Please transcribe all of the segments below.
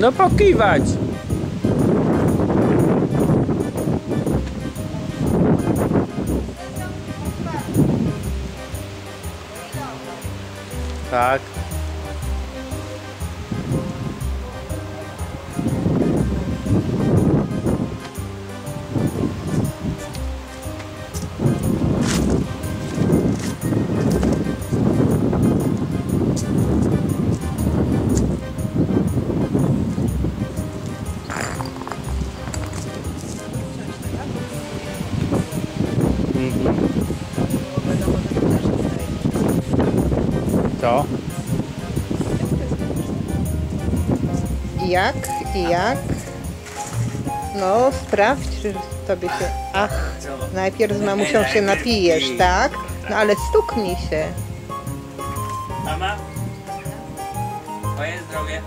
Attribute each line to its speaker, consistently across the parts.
Speaker 1: No pokiwać. Tak. Mhm. Co?
Speaker 2: I jak? I jak? No, sprawdź, czy tobie się... Ach, najpierw z mamusią się napijesz, tak? No ale stuknij się.
Speaker 1: Mama? Twoje zdrowie.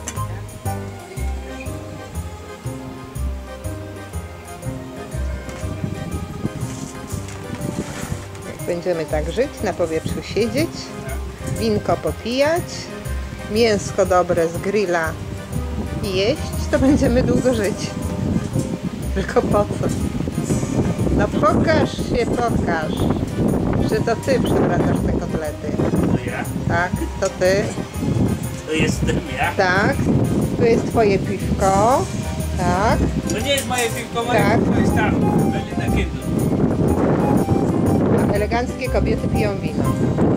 Speaker 2: Będziemy tak żyć, na powietrzu siedzieć, winko popijać, mięsko dobre z grilla jeść, to będziemy długo żyć. Tylko po co? No pokaż się, pokaż, że to ty przepraszasz te kotlety.
Speaker 1: To ja?
Speaker 2: Tak, to ty.
Speaker 1: To jestem ja?
Speaker 2: Tak, tu jest twoje piwko. Tak,
Speaker 1: To nie jest moje piwko, moje
Speaker 2: Tak.
Speaker 1: piwko jest tam. Będzie na.
Speaker 2: Eleganckie kobiety piją wino.